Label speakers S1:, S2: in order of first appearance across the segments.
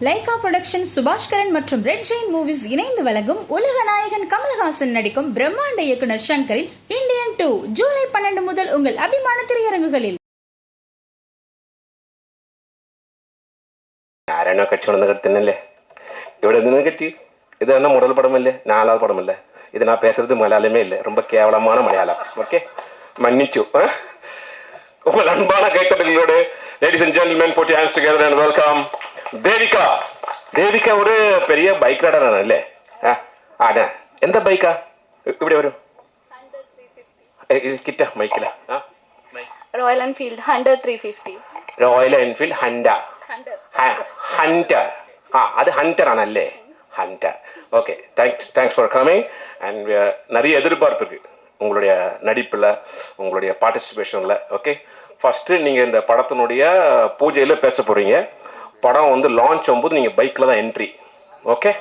S1: Lyca production Subaskaran மற்றும் red Jain movies இணைந்து வழங்கும் உலக நாயகன் கமல்ஹாசன் நடிக்கும் பிரம்மாண்ட இயக்குனர் சங்கரின் இந்தியன் டூ ஜூலை பன்னெண்டு முதல் உங்கள் அபிமான திரையரங்குகளில்
S2: ആരാണോ കച്ചവടം കടത്തുന്നല്ലേ ഇവിടെ നിന്ന് കെട്ടി இது என்ன முதல் படம் இல்லை நாலாவது படம் இல்லை இது நான் பேசுறது மலையாளமே இல்லை ரொம்ப கேவலமான மலையாளம் ஓகே மன்னிச்சு ஆ? உங்கள் அன்பான கைத்தட்டங்களோடு லேடிஸ் அண்ட் ஜென்டில்மேன் போட்டி hands together and welcome Devika. Devika ഒരു പെരിയ ബൈക്ക് റൈഡറാണ് അല്ലേ? ஆ எந்த பைக்கா ബൈക്കാ ഇവിടെ വരും. மைக்கில் മൈക്കില
S3: Royal Enfield hunter
S2: three fifty Royal
S3: Enfield
S2: ഹൻഡ ഹൻറ്റർ ആ ஹண்டர் ഹൻറ്റർ ആണല്ലേ hunter okay thanks thanks for coming and நிறைய எதிர்பார்ப்பு இருக்குது உங்களுடைய நடிப்பில் உங்களுடைய பார்ட்டிசிபேஷனில் ஓகே ஃபஸ்ட்டு நீங்கள் இந்த படத்தினுடைய பூஜையில் பேச போகிறீங்க படம் வந்து லான்ச் ஆகும்போது நீங்கள் பைக்கில் தான் என்ட்ரி ஓகே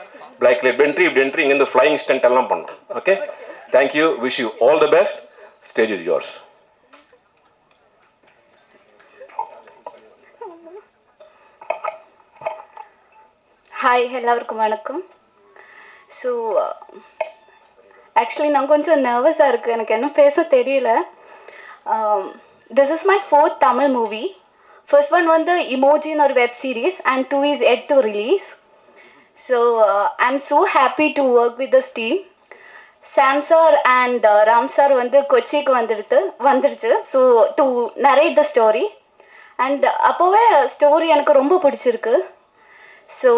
S2: பைக்கில் இப்படி என்ட்ரி இப்படி என்ட்ரி இங்கேருந்து ஃப்ளையிங் ஸ்டண்ட் எல்லாம் பண்ணணும் okay thank you wish you all the best stage is
S3: yours hi எல்லாருக்கும் வணக்கம். ஸோ ஆக்சுவலி நான் கொஞ்சம் நர்வஸாக இருக்குது எனக்கு என்ன பேச தெரியல. This is my fourth Tamil movie first one வந்து இமோஜின் ஒரு web series and two is yet to release so I am so happy to work with this team Sam sir and Ram sir வந்து கொச்சிக்கு வந்துடுது வந்துருச்சு so to narrate the story and அப்போவே story எனக்கு ரொம்ப பிடிச்சிருக்கு. ஸோ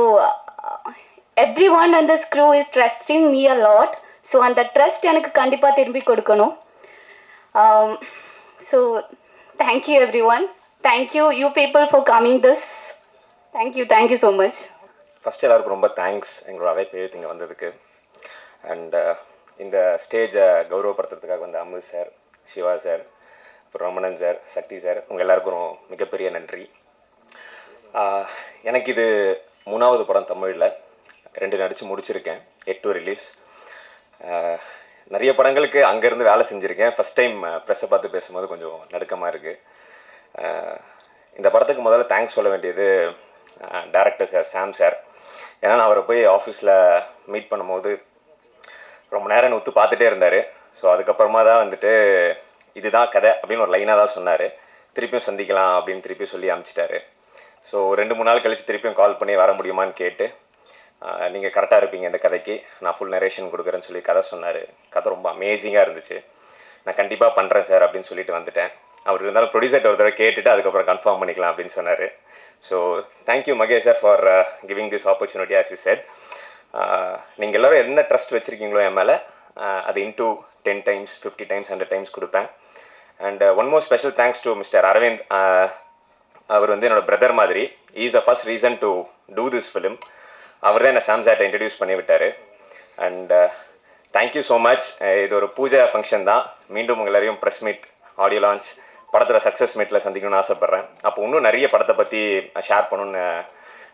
S3: எவ்ரி ஒன் அந்த crew is trusting me a lot so அந்த ட்ரஸ்ட் எனக்கு கண்டிப்பாக திரும்பி கொடுக்கணும். So thank you everyone thank you you people for coming this thank you thank you
S4: so much first எல்லாருக்கும் ரொம்ப தேங்க்ஸ் எங்களோட அழைப்பு இங்கே வந்ததுக்கு. அண்ட் uh, இந்த ஸ்டேஜை கௌரவப்படுத்துறதுக்காக வந்த அம்மு சார் சிவா சார் அப்புறம் ரமணன் சார் சக்தி சார் உங்கள் எல்லாருக்கும் மிகப்பெரிய நன்றி. எனக்கு இது மூணாவது படம் தமிழில். ரெண்டு நடித்து முடிச்சிருக்கேன். எட்டு ரிலீஸ் நிறைய படங்களுக்கு அங்கேருந்து வேலை செஞ்சுருக்கேன். ஃபஸ்ட் டைம் ப்ரெஸ்ஸை பார்த்து பேசும்போது கொஞ்சம் நடுக்கமாக இருக்குது இந்த படத்துக்கு முதல்ல தேங்க்ஸ் சொல்ல வேண்டியது டேரக்டர் சார் சாம் சார் ஏன்னா நான் அவரை போய் ஆஃபீஸில் மீட் பண்ணும்போது ரொம்ப நேரம் ஒத்து பார்த்துட்டே இருந்தார். ஸோ அதுக்கப்புறமா தான் வந்துட்டு இதுதான் கதை அப்படின்னு ஒரு லைனாக தான் சொன்னார். திருப்பியும் சந்திக்கலாம் அப்படின்னு திருப்பி சொல்லி அனுப்பிச்சிட்டாரு. ஸோ ரெண்டு மூணு நாள் கழித்து திருப்பியும் கால் பண்ணி வர முடியுமான்னு கேட்டு நீங்கள் கரெக்டாக இருப்பீங்க இந்த கதைக்கு. நான் ஃபுல் நரேஷன் கொடுக்குறேன்னு சொல்லி கதை சொன்னார். கதை ரொம்ப அமேசிங்காக இருந்துச்சு. நான் கண்டிப்பாக பண்ணுறேன் சார் அப்படின்னு சொல்லிட்டு வந்துட்டேன். அவர் இருந்தாலும் ப்ரொடியூசர்ட்ட ஒரு தடவை கேட்டுட்டு அதுக்கப்புறம் கன்ஃபார்ம் பண்ணிக்கலாம் அப்படின்னு சொன்னார். So thank you Mahesh sir for giving this opportunity as you said நீங்கள் எல்லோரும் என்ன ட்ரஸ்ட் வச்சுருக்கீங்களோ என் மேலே uh, அது into ten times fifty times hundred times கொடுப்பேன். And one more special thanks to mister Aravind அவர் வந்து என்னோட பிரதர் மாதிரி is the first reason to do this film அவர் தான் என்னை சாம்சாட்டை இன்ட்ரடியூஸ் பண்ணி விட்டார். அண்ட் தேங்க்யூ ஸோ மச் இது ஒரு பூஜா ஃபங்க்ஷன் தான். மீண்டும் உங்கள் எல்லாரையும் ப்ரெஸ் மீட் ஆடியோ லான்ச் படத்தில் சக்ஸஸ் மீட்டில் சந்திக்கணும்னு ஆசைப்பட்றேன். அப்போ இன்னும் நிறைய படத்தை பற்றி ஷேர் பண்ணணும்னு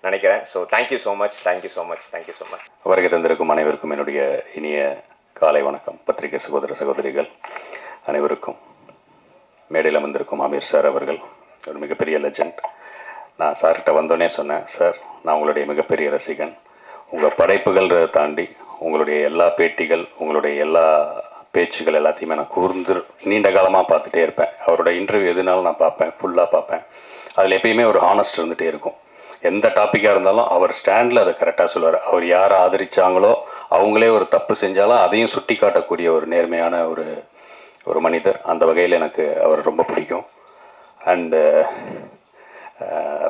S4: நினைக்கிறேன். So thank you so much thank you so much thank you so much
S5: வருகை தந்திருக்கும் அனைவருக்கும் என்னுடைய இனிய காலை வணக்கம். பத்திரிகை சகோதர சகோதரிகள் அனைவருக்கும். மேடையில் வந்திருக்கும் அமீர் சார் அவர்கள் ஒரு மிகப்பெரிய லெஜண்ட் நான் சார்கிட்ட வந்தோடனே சொன்னேன் சார் நான் உங்களுடைய மிகப்பெரிய ரசிகன். உங்கள் படைப்புகள் தாண்டி உங்களுடைய எல்லா பேட்டிகள் உங்களுடைய எல்லா பேச்சுகள் எல்லாத்தையுமே நான் கூர்ந்து நீண்ட காலமாக பார்த்துட்டே இருப்பேன். அவரோட இன்டர்வியூ எதுனாலும் நான் பார்ப்பேன் ஃபுல்லாக பார்ப்பேன். அதில் எப்பயுமே ஒரு ஹானஸ்ட் இருந்துகிட்டே இருக்கும். எந்த டாப்பிக்காக இருந்தாலும் அவர் ஸ்டாண்டில் அதை கரெக்டாக சொல்லுவார். அவர் யாரை ஆதரிச்சாங்களோ அவங்களே ஒரு தப்பு செஞ்சாலும் அதையும் சுட்டி காட்டக்கூடிய ஒரு நேர்மையான ஒரு ஒரு மனிதர். அந்த வகையில் எனக்கு அவர் ரொம்ப பிடிக்கும். அண்டு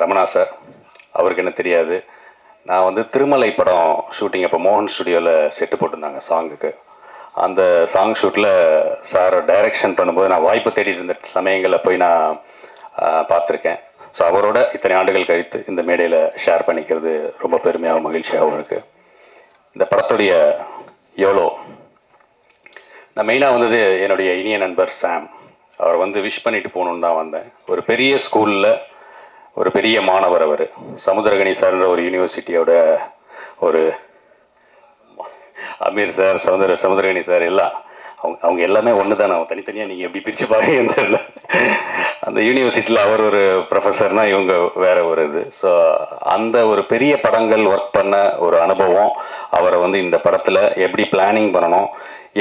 S5: ரமணா சார் அவருக்கு என்ன தெரியாது. நான் வந்து திருமலை படம் ஷூட்டிங் அப்போ மோகன் ஸ்டுடியோவில் செட்டு போட்டிருந்தாங்க சாங்குக்கு அந்த சாங் ஷூட்டில் சாரை டைரக்ஷன் பண்ணும்போது நான் வாய்ப்பு தேடி இருந்த சமயங்களில் போய் நான் பார்த்துருக்கேன். ஸோ அவரோட இத்தனை ஆண்டுகள் கழித்து இந்த மேடையில் ஷேர் பண்ணிக்கிறது ரொம்ப பெருமையாகவும் மகிழ்ச்சியாகவும் இருக்குது இந்த படத்துடைய எவ்வளோ நான் மெயினாக வந்தது என்னுடைய இனிய நண்பர் சாம் அவர் வந்து விஷ் பண்ணிட்டு போகணுன்னு தான் வந்தேன். ஒரு பெரிய ஸ்கூலில் ஒரு பெரிய மாணவர் அவர். சமுத்திரகணி சார்ன்ற ஒரு யூனிவர்சிட்டியோட ஒரு அமீர் சார் சௌந்தர சமுதிரகணி சார் எல்லாம். அவங்க அவங்க எல்லாமே ஒன்று தான் அவங்க தனித்தனியாக நீங்கள் எப்படி பிரித்து பாருங்கன்னு தெரியல. அந்த யூனிவர்சிட்டியில் அவர் ஒரு ப்ரொஃபஸர்னால் இவங்க வேற ஒரு இது. ஸோ அந்த ஒரு பெரிய படங்கள் ஒர்க் பண்ண ஒரு அனுபவம் அவரை வந்து இந்த படத்தில் எப்படி பிளானிங் பண்ணணும்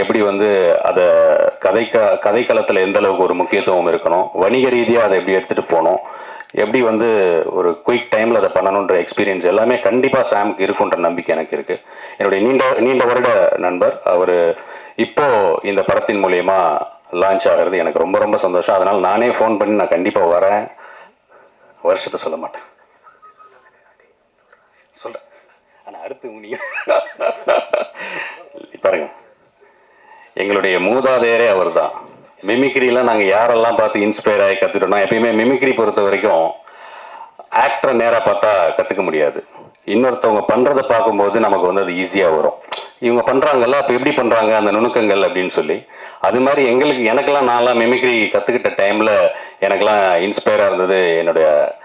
S5: எப்படி வந்து அதை கதைக்க கதைக்களத்தில் எந்த அளவுக்கு ஒரு முக்கியத்துவம் இருக்கணும் வணிக ரீதியாக அதை எப்படி எடுத்துகிட்டு போகணும் எப்படி வந்து ஒரு குயிக் டைமில் அதை பண்ணணுன்ற எக்ஸ்பீரியன்ஸ் எல்லாமே கண்டிப்பாக சாமுக்கு இருக்குன்ற நம்பிக்கை எனக்கு இருக்குது என்னுடைய நீண்ட நீண்ட வருட நண்பர். அவர் இப்போது இந்த படத்தின் மூலயமா லான்ச் ஆகிறது எனக்கு ரொம்ப ரொம்ப சந்தோஷம். அதனால் நானே ஃபோன் பண்ணி நான் கண்டிப்பாக வரேன். வருஷத்தை சொல்ல மாட்டேன். சொல்கிறேன் ஆனால் அடுத்து நீங்க பாருங்க. எங்களுடைய மூதாதையரே அவர் தான் மிமிக்ரிலாம் நாங்கள் யாரெல்லாம் பார்த்து இன்ஸ்பயர் ஆகி கற்றுட்டோம்னா எப்பயுமே மிமிக்ரி பொறுத்த வரைக்கும் ஆக்டரை நேராக பார்த்தா கற்றுக்க முடியாது. இன்னொருத்தவங்க பண்ணுறதை பார்க்கும்போது நமக்கு வந்து அது ஈஸியாக வரும். இவங்க பண்ணுறாங்கல்ல அப்போ எப்படி பண்ணுறாங்க அந்த நுணுக்கங்கள் அப்படின்னு சொல்லி. அது மாதிரி எங்களுக்கு எனக்கெல்லாம் நான்லாம் மிமிக்ரி கற்றுக்கிட்ட டைமில் எனக்கெல்லாம் இன்ஸ்பயராக இருந்தது என்னுடைய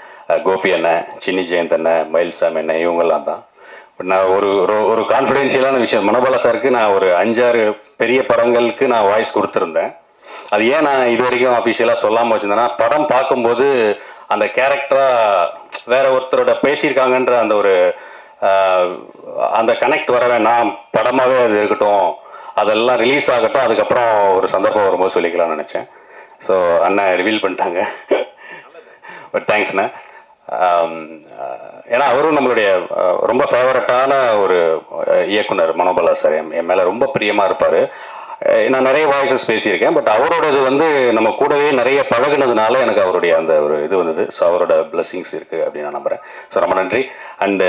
S5: கோபி அண்ணன் சின்னி ஜெயந்த் அண்ணன் மயில்சாமி அண்ணன் இவங்கெல்லாம் தான். நான் ஒரு ஒரு- ஒரு கான்ஃபிடென்ஷியலான விஷயம். மனோபாலா சாருக்கு நான் ஒரு அஞ்சாறு பெரிய படங்களுக்கு நான் வாய்ஸ் கொடுத்துருந்தேன். அது ஏன் நான் இது வரைக்கும் அஃபிஷியலாக சொல்லாமல் வச்சுருந்தேன்னா படம் பார்க்கும்போது அந்த கேரக்டராக வேற ஒருத்தரோட பேசியிருக்காங்கன்ற அந்த ஒரு அந்த கனெக்ட் வர வேணாம் படமாகவே அது இருக்கட்டும் அதெல்லாம் ரிலீஸ் ஆகட்டும் அதுக்கப்புறம் ஒரு சந்தர்ப்பம் வரும்போது சொல்லிக்கலாம்னு நினச்சேன். ஸோ அண்ணன் ரிவீல் பண்ணிட்டாங்க. பட் தேங்க்ஸ்ண்ணே ஏன்னா அவரும் நம்மளுடைய ரொம்ப ஃபேவரட்டான ஒரு இயக்குனர் மனோபலா சார். என் மேலே ரொம்ப பிரியமாக இருப்பார். நான் நிறைய வாய்ஸஸ் பேசியிருக்கேன் பட் அவரோடது வந்து நம்ம கூடவே நிறைய பழகுனதுனால எனக்கு அவருடைய அந்த ஒரு இது வந்தது. ஸோ அவரோட பிளஸ்ஸிங்ஸ் இருக்குது அப்படின்னு நான் நம்புகிறேன் ஸோ ரொம்ப நன்றி. அண்டு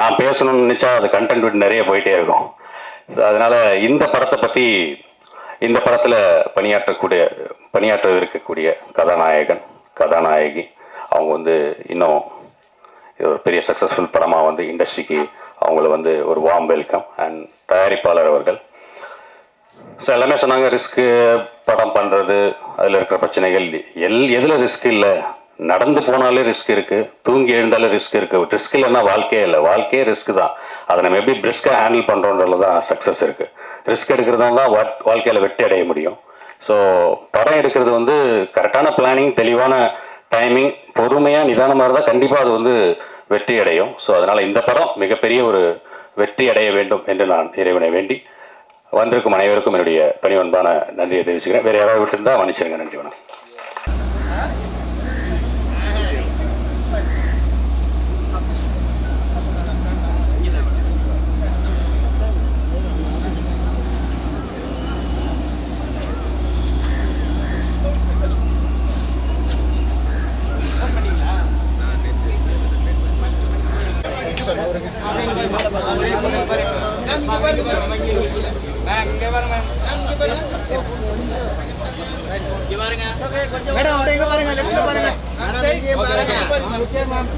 S5: நான் பேசணும்னு நினச்சா அது கண்டென்ட் விட்டு நிறைய போயிட்டே இருக்கும். ஸோ அதனால் இந்த படத்தை பற்றி இந்த படத்தில் பணியாற்றக்கூடிய பணியாற்ற இருக்கக்கூடிய கதாநாயகன் கதாநாயகி அவங்க வந்து இன்னும் இது ஒரு பெரிய சக்ஸஸ்ஃபுல் படமாக வந்து இண்டஸ்ட்ரிக்கு அவங்கள வந்து ஒரு வார்ம் வெல்கம் அண்ட் தயாரிப்பாளர் அவர்கள். ஸோ எல்லாமே சொன்னாங்க ரிஸ்க்கு படம் பண்ணுறது அதில் இருக்கிற பிரச்சனைகள் எல் எதில் ரிஸ்க் இல்லை. நடந்து போனாலே ரிஸ்க் இருக்குது தூங்கி எழுந்தாலே ரிஸ்க் இருக்குது ரிஸ்க் இல்லைன்னா வாழ்க்கையே இல்லை. வாழ்க்கையே ரிஸ்க் தான். அதை நம்ம எப்படி பிரிஸ்காக ஹேண்டில் பண்ணுறோன்றதுல தான் சக்ஸஸ் இருக்குது ரிஸ்க் எடுக்கிறதால தான் வாழ்க்கையில் வெற்றி அடைய முடியும். ஸோ படம் எடுக்கிறது வந்து கரெக்டான பிளானிங் தெளிவான டைமிங் பொறுமையாக நிதானமாக இருந்தால் கண்டிப்பாக அது வந்து வெற்றி அடையும். ஸோ அதனால் இந்த படம் மிகப்பெரிய ஒரு வெற்றி அடைய வேண்டும் என்று நான் இறைவனை வேண்டி வந்திருக்கும் அனைவருக்கும் என்னுடைய பணிவன்பான நன்றியை தெரிவிச்சுக்கிறேன். வேறு யாராவது விட்டுருந்தா மன்னிச்சிருங்க. நன்றி வணக்கம்.
S6: மேடம் அப்படியே இங்க பாருங்க லெஃப்ட்ல பாருங்க இங்கே பாருங்க மேம்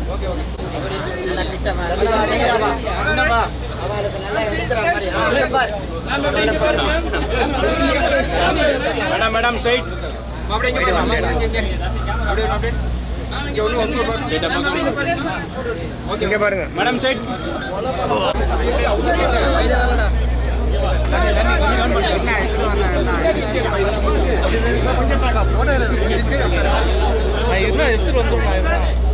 S6: பாருங்க மேடம் மேடம் சைட் அப்படியே அப்படியே அப்படியே இங்க பாருங்க மேடம் சைட் எடுத்துட்டு வந்துடலாம்